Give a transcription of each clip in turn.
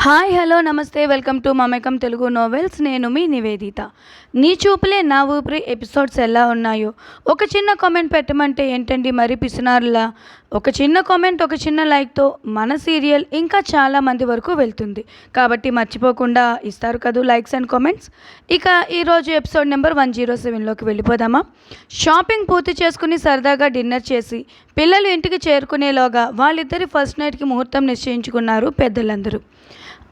Hi hello నమస్తే welcome to Mamekam Telugu novels. నేను మీ నివేదిత. నీ చూపులే నా ఊపిరి ఎపిసోడ్స్ ఎలా ఉన్నాయో. ఒక చిన్న కామెంట్ పెట్టమంటే ఏంటండి మరి పిసినారులా? ఒక చిన్న కామెంట్ ఒక చిన్న లైక్తో మన సీరియల్ ఇంకా చాలా మంది వరకు వెళ్తుంది. కాబట్టి మర్చిపోకుండా ఇస్తారు కదూ లైక్స్ అండ్ కామెంట్స్. ఇక ఈరోజు ఎపిసోడ్ నెంబర్ వన్ జీరో సెవెన్లోకి వెళ్ళిపోదామా? షాపింగ్ పూర్తి చేసుకుని సరదాగా డిన్నర్ చేసి పిల్లలు ఇంటికి చేరుకునేలోగా వాళ్ళిద్దరి ఫస్ట్ నైట్కి ముహూర్తం నిశ్చయించుకున్నారు పెద్దలందరూ.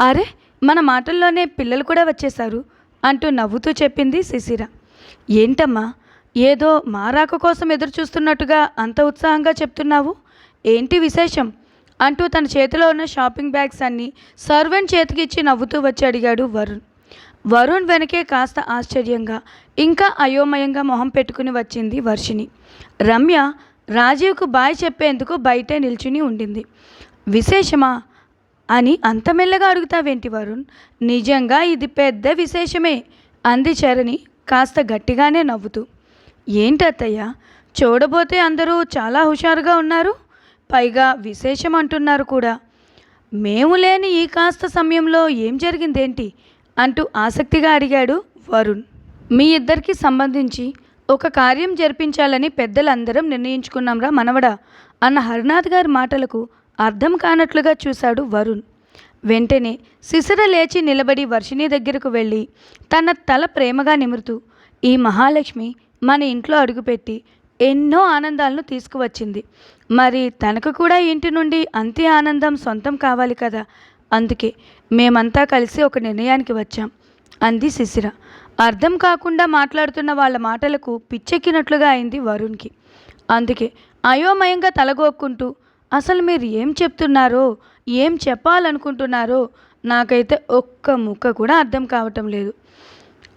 అరే మన మాటల్లోనే పిల్లలు కూడా వచ్చేశారు అంటూ నవ్వుతూ చెప్పింది శిశిర ఏంటమ్మా ఏదో మా రాక కోసం ఎదురు చూస్తున్నట్టుగా అంత ఉత్సాహంగా చెప్తున్నావు? ఏంటి విశేషం? అంటూ తన చేతిలో ఉన్న షాపింగ్ బ్యాగ్స్ అన్నీ సర్వెంట్ చేతికి ఇచ్చి నవ్వుతూ వచ్చి అడిగాడు వరుణ్. వరుణ్ వెనకే కాస్త ఆశ్చర్యంగా ఇంకా అయోమయంగా మొహం పెట్టుకుని వచ్చింది వర్షిని రమ్య రాజీవ్కు బాయ్ చెప్పేందుకు బయటే నిల్చుని ఉండింది. విశేషమా అని అంత మెల్లగా అడుగుతావేంటి వరుణ్? నిజంగా ఇది పెద్ద విశేషమే. అంది చరణి కాస్త గట్టిగానే నవ్వుతూ. ఏంటి అత్తయ్య? చూడబోతే అందరూ చాలా హుషారుగా ఉన్నారు. పైగా విశేషం అంటున్నారు కూడా. మేము లేని ఈ కాస్త సమయంలో ఏం జరిగిందేంటి? అంటూ ఆసక్తిగా అడిగాడు వరుణ్. మీ ఇద్దరికి సంబంధించి ఒక కార్యం జరిపించాలని పెద్దలందరం నిర్ణయించుకున్నాంరా మనవడా? అన్న హరినాథ్ గారి మాటలకు అర్థం కానట్లుగా చూశాడు వరుణ్. వెంటనే శిశిర లేచి నిలబడి వర్షిణి దగ్గరకు వెళ్ళి తన తల ప్రేమగా నిమురుతూ ఈ మహాలక్ష్మి మన ఇంట్లో అడుగుపెట్టి ఎన్నో ఆనందాలను తీసుకువచ్చింది. మరి తనకు కూడా ఇంటి నుండి అంతే ఆనందం సొంతం కావాలి కదా? అందుకే మేమంతా కలిసి ఒక నిర్ణయానికి వచ్చాం అంది శిశిర అర్థం కాకుండా మాట్లాడుతున్న వాళ్ళ మాటలకు పిచ్చెక్కినట్లుగా అయింది వరుణ్కి. అందుకే అయోమయంగా తలగోక్కుంటూ అసలు మీరు ఏం చెప్తున్నారో ఏం చెప్పాలనుకుంటున్నారో నాకైతే ఒక్క ముక్క కూడా అర్థం కావటం లేదు.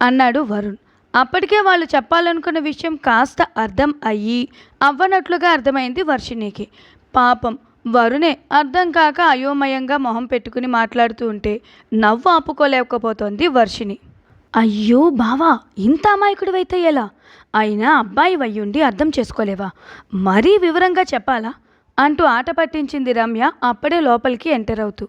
అన్నాడు వరుణ్. అప్పటికే వాళ్ళు చెప్పాలనుకున్న విషయం కాస్త అర్థం అయ్యి అవ్వనట్లుగా అర్థమైంది వర్షిణికి. పాపం వరుణే అర్థం కాక అయోమయంగా మొహం పెట్టుకుని మాట్లాడుతూ ఉంటే నవ్వు ఆపుకోలేకపోతోంది వర్షిణి. అయ్యో బావా ఇంత అమాయకుడివైతే ఎలా? అయినా అబ్బాయి వయ్యుండి అర్థం చేసుకోలేవా? మరీ వివరంగా చెప్పాలా? అంటూ ఆట పట్టించింది రమ్య అప్పుడే లోపలికి ఎంటర్ అవుతూ.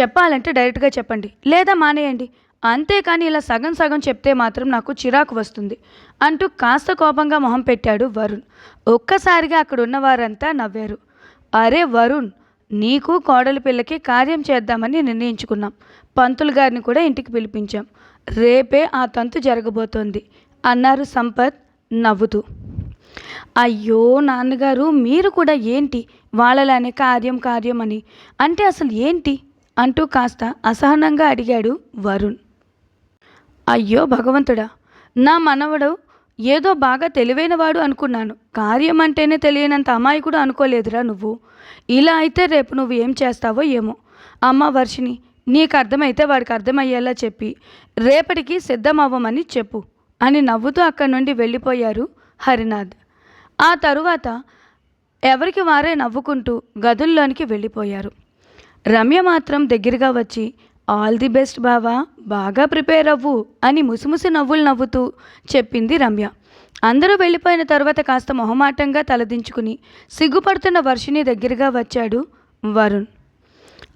చెప్పాలంటే డైరెక్ట్గా చెప్పండి. లేదా మానేయండి. అంతేకాని ఇలా సగం సగం చెప్తే మాత్రం నాకు చిరాకు వస్తుంది అంటూ కాస్త కోపంగా మొహం పెట్టాడు వరుణ్. ఒక్కసారిగా అక్కడ ఉన్న వారంతా నవ్వారు. అరే వరుణ్ నీకు కోడలి పిల్లకి కార్యం చేద్దామని నిర్ణయించుకున్నాం. పంతులు గారిని కూడా ఇంటికి పిలిపించాం. రేపే ఆ తంతు జరగబోతోంది అన్నారు సంపత్ నవ్వుతూ. అయ్యో నాన్నగారు మీరు కూడా ఏంటి? వాళ్ళలానే కార్యం కార్యం అని. అంటే అసలు ఏంటి? అంటూ కాస్త అసహనంగా అడిగాడు వరుణ్. అయ్యో భగవంతుడా నా మనవడు ఏదో బాగా తెలివైనవాడు అనుకున్నాను. కార్యం అంటేనే తెలియనంత అమాయకుడు అనుకోలేదురా నువ్వు. ఇలా అయితే రేపు నువ్వు ఏం చేస్తావో ఏమో. అమ్మ వర్షిని నీకు అర్థమైతే వాడికి అర్థమయ్యేలా చెప్పి రేపటికి సిద్ధమవ్వమని చెప్పు అని నవ్వుతూ అక్కడి నుండి వెళ్ళిపోయారు హరినాథ్. ఆ తరువాత ఎవరికి వారే నవ్వుకుంటూ గదుల్లోనికి వెళ్ళిపోయారు. రమ్య మాత్రం దగ్గరగా వచ్చి ఆల్ ది బెస్ట్ బావా బాగా ప్రిపేర్ అవ్వు అని ముసిముసి నవ్వులు నవ్వుతూ చెప్పింది రమ్య. అందరూ వెళ్ళిపోయిన తర్వాత కాస్త మొహమాటంగా తలదించుకుని సిగ్గుపడుతున్న వర్షిని దగ్గరగా వచ్చాడు వరుణ్.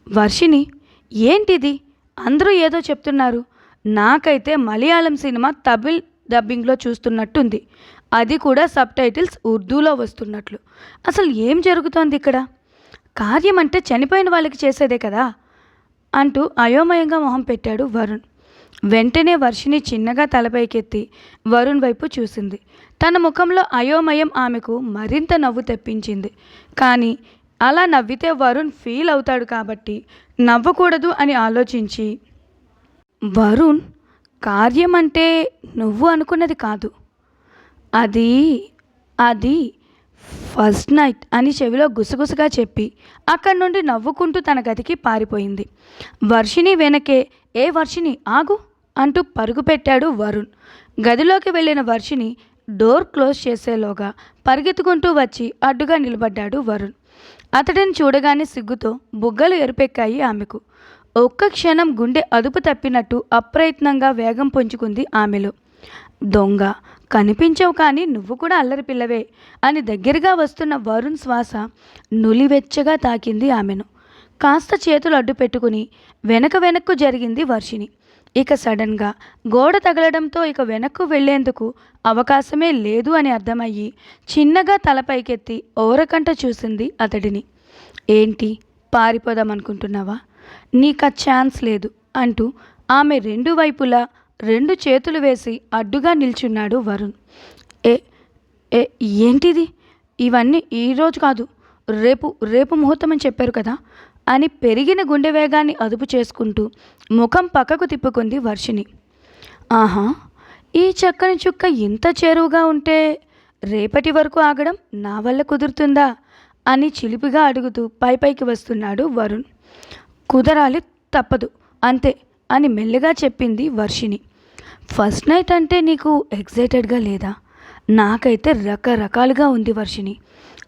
వర్షిని ఏంటిది? అందరూ ఏదో చెప్తున్నారు. నాకైతే మలయాళం సినిమా తమిళ్ డబ్బింగ్లో చూస్తున్నట్టుంది. అది కూడా సబ్ టైటిల్స్ ఉర్దూలో వస్తున్నట్లు. అసలు ఏం జరుగుతోంది ఇక్కడ? కార్యం అంటే చనిపోయిన వాళ్ళకి చేసేదే కదా? అంటూ అయోమయంగా మొహం పెట్టాడు వరుణ్. వెంటనే వర్షిని చిన్నగా తలపైకెత్తి వరుణ్ వైపు చూసింది. తన ముఖంలో అయోమయం ఆమెకు మరింత నవ్వు తెప్పించింది. కానీ అలా నవ్వితే వరుణ్ ఫీల్ అవుతాడు కాబట్టి నవ్వకూడదు అని ఆలోచించి వరుణ్ కార్యం అంటే నువ్వు అనుకున్నది కాదు. అది అది ఫస్ట్ నైట్ అని చెవిలో గుసగుసగా చెప్పి అక్కడి నుండి నవ్వుకుంటూ తన గదికి పారిపోయింది. వర్షిని వెనకే ఏ వర్షిని ఆగు అంటూ పరుగు పెట్టాడు వరుణ్. గదిలోకి వెళ్ళిన వర్షిని డోర్ క్లోజ్ చేసేలోగా పరిగెత్తుకుంటూ వచ్చి అడ్డుగా నిలబడ్డాడు వరుణ్. అతడిని చూడగానే సిగ్గుతో బుగ్గలు ఎరుపెక్కాయి ఆమెకు. ఒక్క క్షణం గుండె అదుపు తప్పినట్టు అప్రయత్నంగా వేగం పుంజుకుంది ఆమెలో. దొంగ. కనిపించవు కానీ నువ్వు కూడా అల్లరి పిల్లవే అని దగ్గరగా వస్తున్న వరుణ్ శ్వాస నులివెచ్చగా తాకింది ఆమెను. కాస్త చేతులు అడ్డు పెట్టుకుని వెనక వెనక్కు జరిగింది వర్షిని ఇక సడన్గా గోడ తగలడంతో ఇక వెనక్కు వెళ్ళేందుకు అవకాశమే లేదు అని అర్థమయ్యి చిన్నగా తలపైకెత్తి ఓరకంట చూసింది అతడిని. ఏంటి? పారిపోదామనుకుంటున్నావా? నీకు ఆ ఛాన్స్ లేదు అంటూ ఆమె రెండు వైపులా రెండు చేతులు వేసి అడ్డుగా నిల్చున్నాడు వరుణ్. ఏ ఏ ఏంటిది? ఇవన్నీ ఈరోజు కాదు. రేపు రేపు ముహూర్తం అని చెప్పారు కదా? అని పెరిగిన గుండె వేగాన్ని అదుపు చేసుకుంటూ ముఖం పక్కకు తిప్పుకుంది వర్షిని ఆహా ఈ చక్కని చుక్క ఇంత చేరువుగా ఉంటే రేపటి వరకు ఆగడం నా వల్ల కుదురుతుందా? అని చిలిపిగా అడుగుతూ పై పైకి వస్తున్నాడు వరుణ్. కుదరాలి తప్పదు అంతే అని మెల్లగా చెప్పింది వర్షిని ఫస్ట్ నైట్ అంటే నీకు ఎగ్జైటెడ్గా లేదా? నాకైతే రకరకాలుగా ఉంది వర్షిని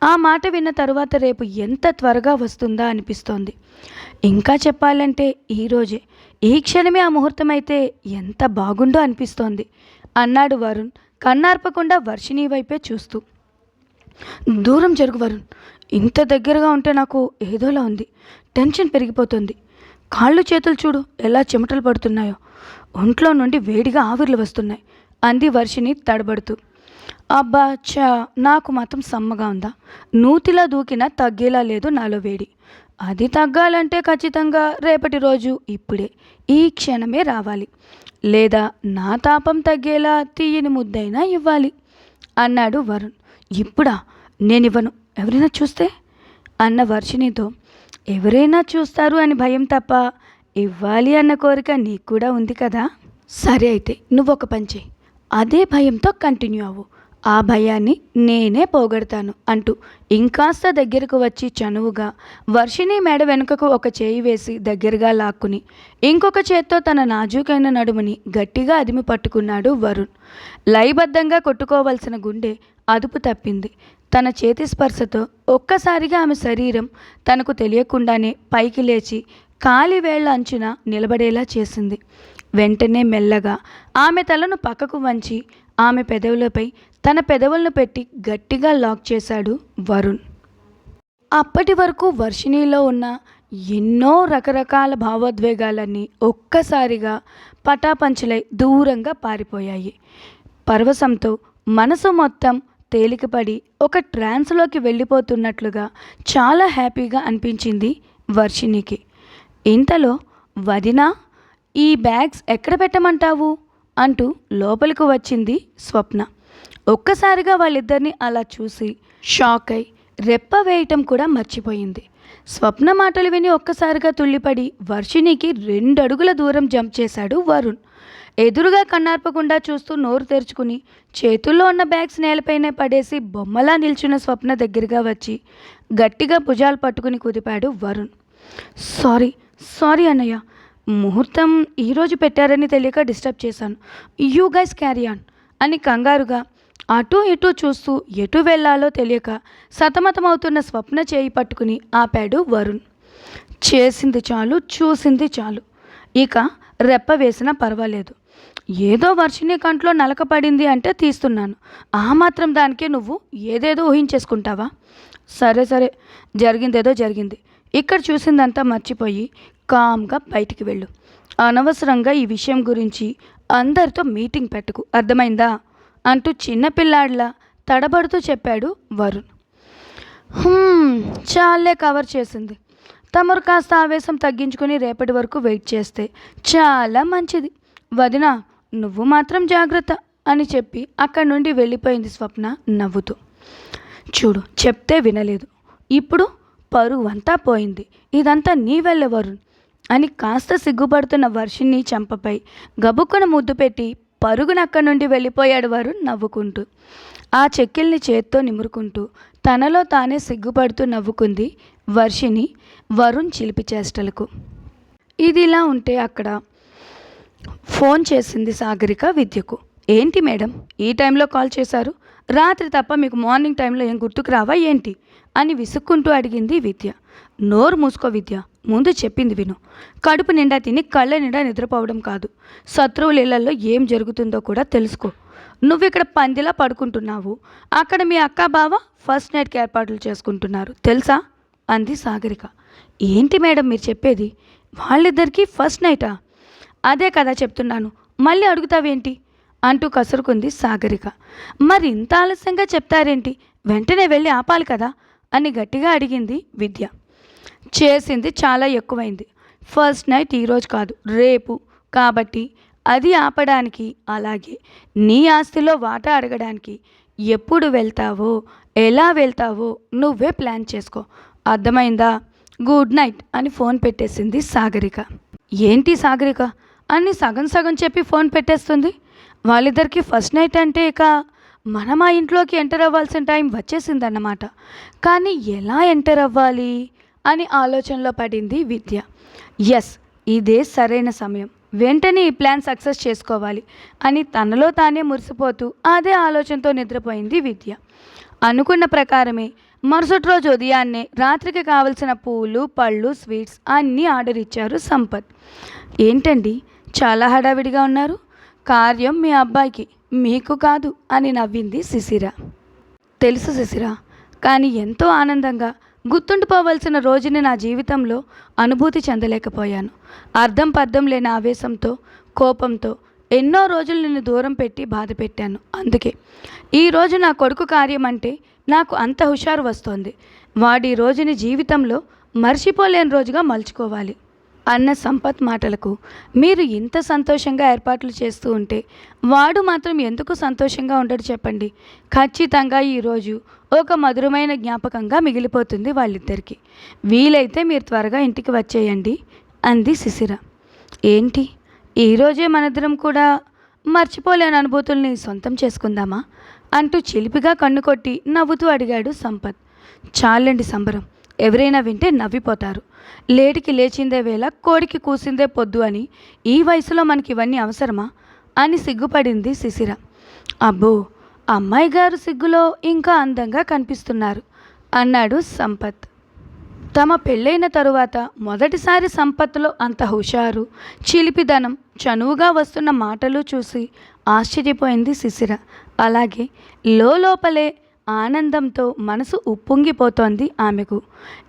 ఆ మాట విన్న తర్వాత రేపు ఎంత త్వరగా వస్తుందా అనిపిస్తోంది. ఇంకా చెప్పాలంటే ఈరోజే ఈ క్షణమే ఆ ముహూర్తం అయితే ఎంత బాగుండో అనిపిస్తోంది అన్నాడు వరుణ్ కన్నార్పకుండా వర్షిణి వైపే చూస్తూ. దూరం జరుగు వరుణ్. ఇంత దగ్గరగా ఉంటే నాకు ఏదోలా ఉంది. టెన్షన్ పెరిగిపోతుంది. కాళ్ళు చేతులు చూడు ఎలా చెమటలు పడుతున్నాయో. ఒంట్లో నుండి వేడిగా ఆవిర్లు వస్తున్నాయి. అంది వర్షిని తడబడుతూ. అబ్బా చా నాకు మాత్రం సమ్మగా ఉందా? నూతిలా దూకినా తగ్గేలా లేదు నాలో వేడి. అది తగ్గాలంటే ఖచ్చితంగా రేపటి రోజు ఇప్పుడే ఈ క్షణమే రావాలి. లేదా నా తాపం తగ్గేలా తీయని ముద్దైనా ఇవ్వాలి అన్నాడు వరుణ్. ఇప్పుడా? నేను ఇవ్వను ఎవరైనా చూస్తే? అన్న వర్షినితో ఎవరైనా చూస్తారు అని భయం తప్ప ఇవ్వాలి అన్న కోరిక నీకు కూడా ఉంది కదా? సరే అయితే నువ్వు ఒక పని చేయి. అదే భయంతో కంటిన్యూ అవ్వు. ఆ భయాన్ని నేనే పోగొడతాను అంటూ ఇంకాస్త దగ్గరకు వచ్చి చనువుగా వర్షిని మెడ వెనుకకు ఒక చేయి వేసి దగ్గరగా లాక్కుని ఇంకొక చేత్తో తన నాజూకైన నడుముని గట్టిగా అదిమి పట్టుకున్నాడు వరుణ్. లయబద్ధంగా కొట్టుకోవలసిన గుండె అదుపు తప్పింది. తన చేతి స్పర్శతో ఒక్కసారిగా ఆమె శరీరం తనకు తెలియకుండానే పైకి లేచి కాలి వేళ్ళ అంచున నిలబడేలా చేసింది. వెంటనే మెల్లగా ఆమె తలను పక్కకు వంచి ఆమె పెదవులపై తన పెదవులను పెట్టి గట్టిగా లాక్ చేశాడు వరుణ్. అప్పటి వరకు వర్షిణిలో ఉన్న ఎన్నో రకరకాల భావోద్వేగాలన్నీ ఒక్కసారిగా పటాపంచలై దూరంగా పారిపోయాయి. పర్వసంతో మనసు మొత్తం తేలికపడి ఒక ట్రాన్స్లోకి వెళ్ళిపోతున్నట్లుగా చాలా హ్యాపీగా అనిపించింది వర్షిణికి. ఇంతలో వదినా ఈ బ్యాగ్స్ ఎక్కడ పెట్టమంటావు? అంటూ లోపలికి వచ్చింది స్వప్న. ఒక్కసారిగా వాళ్ళిద్దరిని అలా చూసి షాక్ అయి రెప్ప వేయటం కూడా మర్చిపోయింది. స్వప్న మాటలు విని ఒక్కసారిగా తుళ్ళిపడి వర్షినికి రెండు అడుగుల దూరం జంప్ చేశాడు వరుణ్. ఎదురుగా కన్నార్పకుండా చూస్తూ నోరు తెరుచుకుని చేతుల్లో ఉన్న బ్యాగ్స్ నేలపైనే పడేసి బొమ్మలా నిల్చున్న స్వప్న దగ్గరగా వచ్చి గట్టిగా భుజాలు పట్టుకుని కుదిపాడు వరుణ్. సారీ సారీ అన్నయ్య ముహూర్తం ఈరోజు పెట్టారని తెలియక డిస్టర్బ్ చేశాను. యూ గైస్ క్యారీ ఆన్ అని కంగారుగా అటు ఇటు చూస్తూ ఎటు వెళ్ళాలో తెలియక సతమతమవుతున్న స్వప్న చేయి పట్టుకుని ఆపాడు వరుణ్. చేసింది చాలు చూసింది చాలు. ఇక రెప్ప వేసినా పర్వాలేదు. ఏదో వర్షిని కంట్లో నలకపడింది అంటే తీస్తున్నాను. ఆ మాత్రం దానికే నువ్వు ఏదేదో ఊహించేసుకుంటావా? సరే సరే. జరిగిందేదో జరిగింది. ఇక్కడ చూసిందంతా మర్చిపోయి కామ్గా బయటికి వెళ్ళు. అనవసరంగా ఈ విషయం గురించి అందరితో మీటింగ్ పెట్టకు. అర్థమైందా? అంటూ చిన్నపిల్లాడిలా తడబడుతూ చెప్పాడు వరుణ్. చాలే కవర్ చేసింది. తమరు కాస్త ఆవేశం తగ్గించుకుని రేపటి వరకు వెయిట్ చేస్తే చాలా మంచిది. వదిన నువ్వు మాత్రం జాగ్రత్త అని చెప్పి అక్కడి నుండి వెళ్ళిపోయింది స్వప్న నవ్వుతూ. చూడు చెప్తే వినలేదు. ఇప్పుడు పరువు అంతా పోయింది. ఇదంతా నీ వెళ్ళే వరుణ్. అని కాస్త సిగ్గుపడుతున్న వర్షిని చంపపై గబుక్కున ముద్దు పెట్టి పరుగున అక్కడి నుండి వెళ్ళిపోయాడు వరుణ్ నవ్వుకుంటూ. ఆ చెక్కిల్ని చేత్తో నిమురుకుంటూ తనలో తానే సిగ్గుపడుతూ నవ్వుకుంది వర్షిని వరుణ్ చిలిపి చేష్టలకు. ఇది ఇలా ఉంటే అక్కడ ఫోన్ చేసింది సాగరిక విద్యకు. ఏంటి మేడం ఈ టైంలో కాల్ చేశారు? రాత్రి తప్ప మీకు మార్నింగ్ టైంలో ఏం గుర్తుకు రావా ఏంటి? అని విసుక్కుంటూ అడిగింది విద్య. నోరు మూసుకో విద్య. ముందు చెప్పింది విను. కడుపు నిండా తిని కళ్ళ నిండా నిద్రపోవడం కాదు. శత్రువుల ఇళ్ళలో ఏం జరుగుతుందో కూడా తెలుసుకో. నువ్వు ఇక్కడ పందిలా పడుకుంటున్నావు. అక్కడ మీ అక్క బావ ఫస్ట్ నైట్కి ఏర్పాట్లు చేసుకుంటున్నారు. తెలుసా? అంది సాగరిక. ఏంటి మేడం మీరు చెప్పేది? వాళ్ళిద్దరికీ ఫస్ట్ నైటా? అదే కదా చెప్తున్నాను. మళ్ళీ అడుగుతావేంటి? అంటూ కసురుకుంది సాగరిక. మరి ఇంత ఆలస్యంగా చెప్తారేంటి? వెంటనే వెళ్ళి ఆపాలి కదా? అని గట్టిగా అడిగింది విద్య. చేసింది చాలా ఎక్కువైంది. ఫస్ట్ నైట్ ఈరోజు కాదు రేపు. కాబట్టి అది ఆపడానికి అలాగే నీ ఆస్తిలో వాటా అడగడానికి ఎప్పుడు వెళ్తావో ఎలా వెళ్తావో నువ్వే ప్లాన్ చేసుకో. అర్థమైందా? గుడ్ నైట్ అని ఫోన్ పెట్టేసింది సాగరిక. ఏంటి సాగరిక? అని సగం సగం చెప్పి ఫోన్ పెట్టేస్తుంది. వాళ్ళిద్దరికీ ఫస్ట్ నైట్ అంటే ఇక మనం ఆ ఇంట్లోకి ఎంటర్ అవ్వాల్సిన టైం వచ్చేసిందన్నమాట. కానీ ఎలా ఎంటర్ అవ్వాలి అని ఆలోచనలో పడింది విద్య. ఎస్ ఇదే సరైన సమయం. వెంటనే ఈ ప్లాన్ సక్సెస్ చేసుకోవాలి అని తనలో తానే మురిసిపోతూ అదే ఆలోచనతో నిద్రపోయింది విద్య. అనుకున్న ప్రకారమే మరుసటి రోజు ఉదయాన్నే రాత్రికి కావలసిన పూలు పళ్ళు స్వీట్స్ అన్నీ ఆర్డర్ ఇచ్చారు సంపత్. ఏంటండి చాలా హడావిడిగా ఉన్నారు? కార్యం మీ అబ్బాయికి. మీకు కాదు అని నవ్వింది శిశిర. తెలుసు శిశిర కానీ ఎంతో ఆనందంగా గుర్తుండిపోవలసిన రోజుని నా జీవితంలో అనుభూతి చెందలేకపోయాను. అర్థం పర్థం లేని ఆవేశంతో కోపంతో ఎన్నో రోజులు నిన్ను దూరం పెట్టి బాధ పెట్టాను. అందుకే ఈరోజు నా కొడుకు కార్యం అంటే నాకు అంత హుషారు వస్తోంది. వాడి రోజుని జీవితంలో మర్చిపోలేని రోజుగా మలుచుకోవాలి. అన్న సంపత్ మాటలకు మీరు ఇంత సంతోషంగా ఏర్పాట్లు చేస్తూ ఉంటే వాడు మాత్రం ఎందుకు సంతోషంగా ఉండడు చెప్పండి. ఖచ్చితంగా ఈరోజు ఒక మధురమైన జ్ఞాపకంగా మిగిలిపోతుంది వాళ్ళిద్దరికీ. వీలైతే మీరు త్వరగా ఇంటికి వచ్చేయండి అంది శిశిర. ఏంటి? ఈరోజే మనిద్దరం కూడా మర్చిపోలేని అనుభూతుల్ని సొంతం చేసుకుందామా? అంటూ చిలిపిగా కన్ను కొట్టి నవ్వుతూ అడిగాడు సంపత్. చాలండి సంబరం. ఎవరైనా వింటే నవ్విపోతారు. లేడికి లేచిందే వేళ కోడికి కూసిందే పొద్దు అని. ఈ వయసులో మనకి ఇవన్నీ అవసరమా? అని సిగ్గుపడింది శిశిర. అబ్బో అమ్మాయి గారు సిగ్గులో ఇంకా అందంగా కనిపిస్తున్నారు అన్నాడు సంపత్. తమ పెళ్ళైన తరువాత మొదటిసారి సంపత్తులో అంత హుషారు చిలిపిదనం చనువుగా వస్తున్న మాటలు చూసి ఆశ్చర్యపోయింది శిశిర. అలాగే లోపలే ఆనందంతో మనసు ఉప్పొంగిపోతోంది ఆమెకు.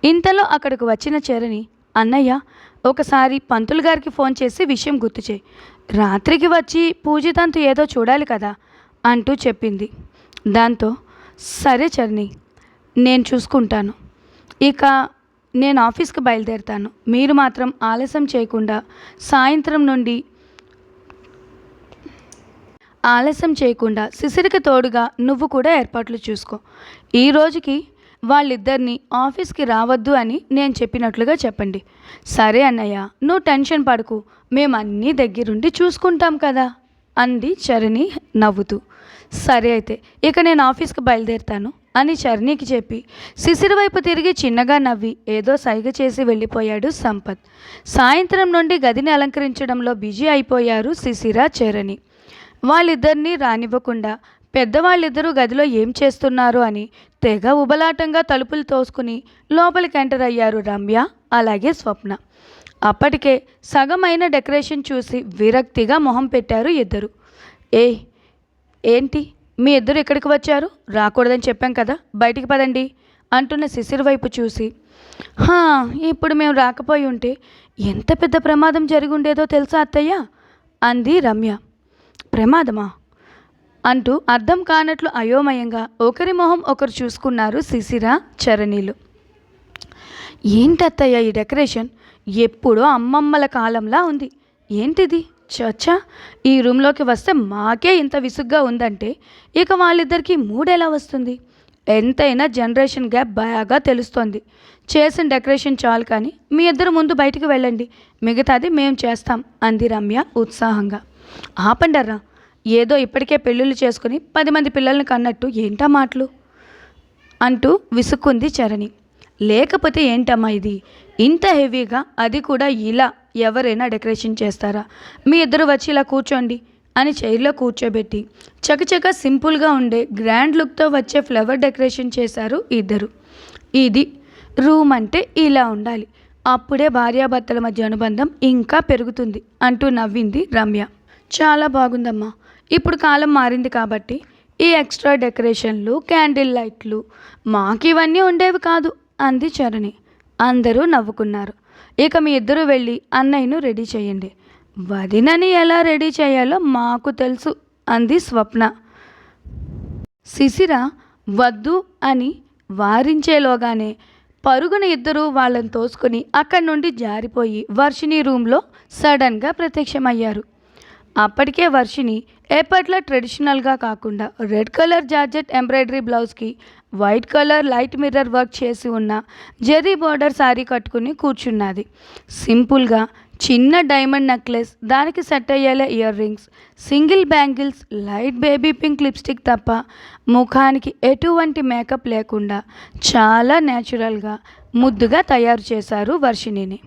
ఇంతలో అక్కడికి వచ్చిన చరణి అన్నయ్య ఒకసారి పంతులు గారికి ఫోన్ చేసి విషయం గుర్తు చేయి. రాత్రికి వచ్చి పూజితంతు ఏదో చూడాలి కదా అంటూ చెప్పింది. దాంతో సరే చరణి నేను చూసుకుంటాను. ఇక నేను ఆఫీస్కి బయలుదేరుతాను. మీరు మాత్రం ఆలస్యం చేయకుండా సాయంత్రం నుండి ఆలస్యం చేయకుండా శిశిరికి తోడుగా నువ్వు కూడా ఏర్పాట్లు చూసుకో. ఈ రోజుకి వాళ్ళిద్దరిని ఆఫీస్కి రావద్దు అని నేను చెప్పినట్లుగా చెప్పండి. సరే అన్నయ్య నువ్వు టెన్షన్ పడకు. మేము దగ్గరుండి చూసుకుంటాం కదా అంది చరణి నవ్వుతూ. సరే అయితే ఇక నేను ఆఫీస్కి బయలుదేరుతాను అని చరణికి చెప్పి శిశిర వైపు తిరిగి చిన్నగా నవ్వి ఏదో సైగ చేసి వెళ్ళిపోయాడు సంపత్. సాయంత్రం నుండి గదిని అలంకరించడంలో బిజీ అయిపోయారు శిశిర చరణి. వాళ్ళిద్దరినీ రానివ్వకుండా పెద్దవాళ్ళిద్దరూ గదిలో ఏం చేస్తున్నారు అని తెగ ఉబలాటంగా తలుపులు తోసుకుని లోపలికి ఎంటర్ అయ్యారు రమ్య అలాగే స్వప్న. అప్పటికే సగమైన డెకరేషన్ చూసి విరక్తిగా మొహం పెట్టారు ఇద్దరు. ఏ ఏంటి? మీ ఇద్దరు ఇక్కడికి వచ్చారు? రాకూడదని చెప్పాం కదా బయటికి పదండి అంటున్న శిశిర్ వైపు చూసి. హా ఇప్పుడు మేము రాకపోయి ఉంటే ఎంత పెద్ద ప్రమాదం జరిగి ఉండేదో తెలుసా అత్తయ్య? అంది రమ్య. ప్రమాదమా? అంటూ అర్థం కానట్లు అయోమయంగా ఒకరి మొహం ఒకరు చూసుకున్నారు శిశిర చరణీలు. ఏంటత్తయ్య ఈ డెకరేషన్? ఎప్పుడో అమ్మమ్మల కాలంలా ఉంది. ఏంటిది? చచ్చా! ఈ రూమ్లోకి వస్తే మాకే ఇంత విసుగ్గా ఉందంటే ఇక వాళ్ళిద్దరికీ మూడెలా వస్తుంది. ఎంతైనా జనరేషన్ గ్యాప్ బాగా తెలుస్తోంది. చేసిన డెకరేషన్ చాలు కానీ మీ ఇద్దరు ముందు బయటికి వెళ్ళండి. మిగతాది మేము చేస్తాం అంది రమ్య ఉత్సాహంగా. ఆపండర్రా. ఏదో ఇప్పటికే పెళ్ళిళ్ళు చేసుకుని పది మంది పిల్లల్ని కన్నట్టు ఏంటా మాటలు? అంటూ విసుక్కుంది చరణి. లేకపోతే ఏంటమ్మా ఇది? ఇంత హెవీగా అది కూడా ఇలా ఎవరైనా డెకరేషన్ చేస్తారా? మీ ఇద్దరు వచ్చి ఇలా కూర్చోండి అని చైర్లో కూర్చోబెట్టి చకచక సింపుల్గా ఉండే గ్రాండ్ లుక్తో వచ్చే ఫ్లవర్ డెకరేషన్ చేశారు ఇద్దరు. ఇది రూమ్ అంటే ఇలా ఉండాలి. అప్పుడే భార్యాభర్తల మధ్య అనుబంధం ఇంకా పెరుగుతుంది అంటూ నవ్వింది రమ్య. చాలా బాగుందమ్మా. ఇప్పుడు కాలం మారింది కాబట్టి ఈ ఎక్స్ట్రా డెకరేషన్లు క్యాండిల్ లైట్లు మాకు ఇవన్నీ ఉండేవి కాదు అంది చరణి. అందరూ నవ్వుకున్నారు. ఇక మీ ఇద్దరు వెళ్ళి అన్నయ్యను రెడీ చేయండి. వదినని ఎలా రెడీ చేయాలో మాకు తెలుసు అంది స్వప్న. శిశిర వద్దు అని వారించేలోగానే పరుగున ఇద్దరు వాళ్ళని తోసుకొని అక్కడి నుండి జారిపోయి వర్షిణి రూమ్లో సడన్గా ప్రత్యక్షమయ్యారు. అప్పటికే వర్షిని ఎప్పట్లో ట్రెడిషనల్గా కాకుండా రెడ్ కలర్ జార్జెట్ ఎంబ్రాయిడరీ బ్లౌజ్కి white colour light mirror work చేసి ఉన్న జెర్రీ బార్డర్ శారీ కట్టుకుని కూర్చున్నది. సింపుల్గా చిన్న డైమండ్ నెక్లెస్ దానికి సెట్ అయ్యేలా earrings single bangles light baby pink lipstick తప్ప ముఖానికి ఎటువంటి మేకప్ లేకుండా చాలా న్యాచురల్గా ముద్దుగా తయారు చేశారు వర్షిణిని.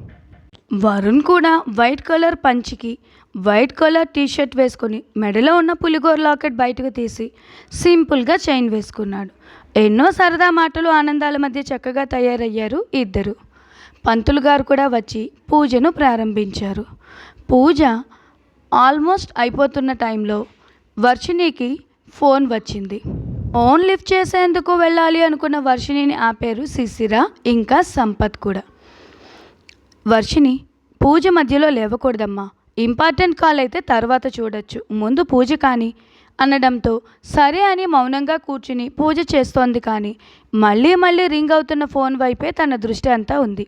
వరుణ్ కూడా వైట్ కలర్ పంచికి వైట్ కలర్ టీషర్ట్ వేసుకొని మెడలో ఉన్న పులిగోర లాకెట్ బయటకు తీసి సింపుల్గా చైన్ వేసుకున్నాడు. ఎన్నో సరదా మాటలు ఆనందాల మధ్య చక్కగా తయారయ్యారు ఇద్దరు. పంతులు గారు కూడా వచ్చి పూజను ప్రారంభించారు. పూజ ఆల్మోస్ట్ అయిపోతున్న టైంలో వర్షిణికి ఫోన్ వచ్చింది. ఫోన్ లిఫ్ట్ చేసేందుకు వెళ్ళాలి అనుకున్న వర్షిణిని ఆపారు శిశిర ఇంకా సంపత్ కూడా. వర్షిని పూజ మధ్యలో లేవకూడదమ్మా. ఇంపార్టెంట్ కాల్ అయితే తర్వాత చూడొచ్చు. ముందు పూజ కానీ అనడంతో సరే అని మౌనంగా కూర్చుని పూజ చేస్తోంది కానీ మళ్ళీ మళ్ళీ రింగ్ అవుతున్న ఫోన్ వైపే తన దృష్టి అంతా ఉంది.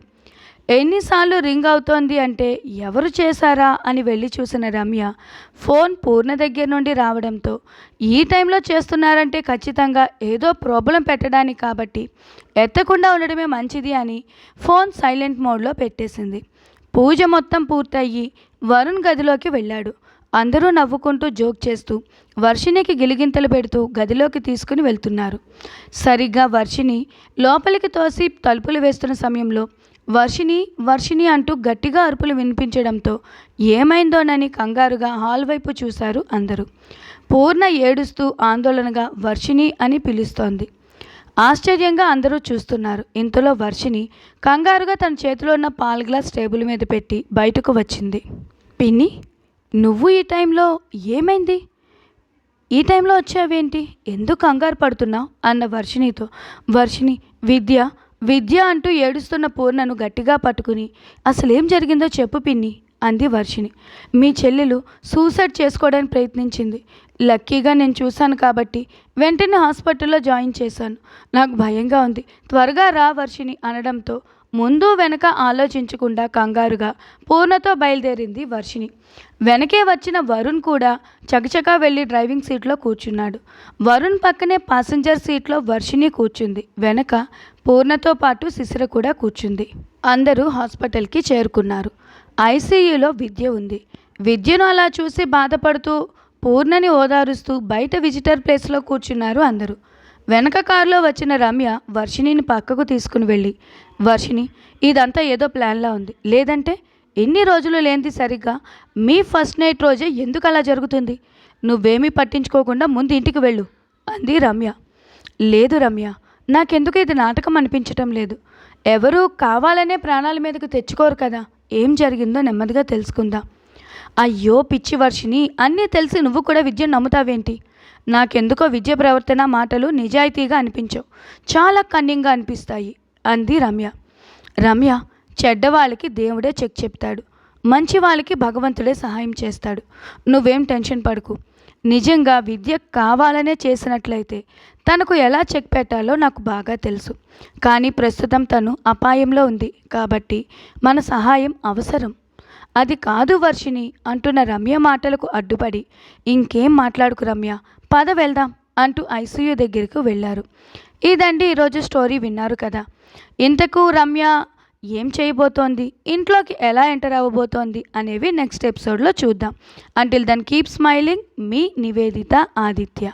ఎన్నిసార్లు రింగ్ అవుతోంది అంటే ఎవరు చేశారా అని వెళ్ళి చూసిన రమ్య ఫోన్ పూర్ణ దగ్గర నుండి రావడంతో ఈ టైంలో చేస్తున్నారంటే ఖచ్చితంగా ఏదో ప్రాబ్లం పెట్టడానికి కాబట్టి ఎత్తకుండా ఉండడమే మంచిది అని ఫోన్ సైలెంట్ మోడ్లో పెట్టేసింది. పూజ మొత్తం పూర్తయ్యి వరుణ్ గదిలోకి వెళ్ళాడు. అందరూ నవ్వుకుంటూ జోక్ చేస్తూ వర్షినికి గిలిగింతలు పెడుతూ గదిలోకి తీసుకుని వెళ్తున్నారు. సరిగ్గా వర్షిని లోపలికి తోసి తలుపులు వేస్తున్న సమయంలో వర్షిణి వర్షిణి అంటూ గట్టిగా అరుపులు వినిపించడంతో ఏమైందోనని కంగారుగా హాల్ వైపు చూశారు అందరూ. పూర్ణ ఏడుస్తూ ఆందోళనగా వర్షిణి అని పిలుస్తోంది. ఆశ్చర్యంగా అందరూ చూస్తున్నారు. ఇంతలో వర్షిణి కంగారుగా తన చేతిలో ఉన్న పాల్ గ్లాస్ టేబుల్ మీద పెట్టి బయటకు వచ్చింది. పిన్ని నువ్వు ఈ టైంలో ఏమైంది? ఈ టైంలో వచ్చావేంటి? ఎందుకు కంగారు పడుతున్నావు? అన్న వర్షిణితో. వర్షిణి విద్య విద్య అంటూ ఏడుస్తున్న పూర్ణను గట్టిగా పట్టుకుని అసలేం జరిగిందో చెప్పు పిన్ని అంది వర్షిని మీ చెల్లెలు సూసైడ్ చేసుకోవడానికి ప్రయత్నించింది. లక్కీగా నేను చూశాను కాబట్టి వెంటనే హాస్పిటల్లో జాయిన్ చేశాను. నాకు భయంగా ఉంది. త్వరగా రా వర్షిని అనడంతో ముందు వెనక ఆలోచించకుండా కంగారుగా పూర్ణతో బయలుదేరింది వర్షిని వెనకే వచ్చిన వరుణ్ కూడా చకచకా వెళ్ళి డ్రైవింగ్ సీట్లో కూర్చున్నాడు. వరుణ్ పక్కనే పాసింజర్ సీట్లో వర్షిని కూర్చుంది. వెనక పూర్ణతో పాటు శిశిర కూడా కూర్చుంది. అందరూ హాస్పిటల్కి చేరుకున్నారు. ఐసీయూలో విద్య ఉంది. విద్యను అలా చూసి బాధపడుతూ పూర్ణని ఓదారుస్తూ బయట విజిటర్ ప్లేస్లో కూర్చున్నారు అందరూ. వెనక కారులో వచ్చిన రమ్య వర్షిణిని పక్కకు తీసుకుని వెళ్ళి వర్షిణి ఇదంతా ఏదో ప్లాన్లా ఉంది. లేదంటే ఎన్ని రోజులు లేనిది సరిగ్గా మీ ఫస్ట్ నైట్ రోజే ఎందుకు అలా జరుగుతుంది? నువ్వేమీ పట్టించుకోకుండా ముందు ఇంటికి వెళ్ళు అంది రమ్య. లేదు రమ్య నాకెందుకు ఇది నాటకం అనిపించటం లేదు. ఎవరు కావాలనే ప్రాణాల మీదకు తెచ్చుకోరు కదా. ఏం జరిగిందో నెమ్మదిగా తెలుసుకుందాం. అయ్యో పిచ్చి వర్షిని అన్నీ తెలిసి నువ్వు కూడా విద్యను నమ్ముతావేంటి? నాకెందుకో విద్య ప్రవర్తన మాటలు నిజాయితీగా అనిపించవు. చాలా కన్నింగా అనిపిస్తాయి అంది రమ్య. రమ్య చెడ్డవాళ్ళకి దేవుడే చెక్ చెప్తాడు. మంచి వాళ్ళకి భగవంతుడే సహాయం చేస్తాడు. నువ్వేం టెన్షన్ పడకు. నిజంగా విద్య కావాలనే చేసినట్లయితే తనకు ఎలా చెక్ పెట్టాలో నాకు బాగా తెలుసు. కానీ ప్రస్తుతం తను అపాయంలో ఉంది. కాబట్టి మన సహాయం అవసరం. అది కాదు వర్షిని అంటున్న రమ్య మాటలకు అడ్డుపడి. ఇంకేం మాట్లాడుకు రమ్య? పద వెళ్దాం అంటూ ఐసీయూ దగ్గరకు వెళ్ళారు ఇదండి ఈరోజు స్టోరీ విన్నారు కదా. ఇంతకు రమ్య ఏం చేయబోతోంది? ఇంట్లోకి ఎలా ఎంటర్ అవ్వబోతోంది? అనేవి నెక్స్ట్ ఎపిసోడ్లో చూద్దాం. అంటిల్ దెన్ కీప్ స్మైలింగ్ మీ నివేదిత ఆదిత్య.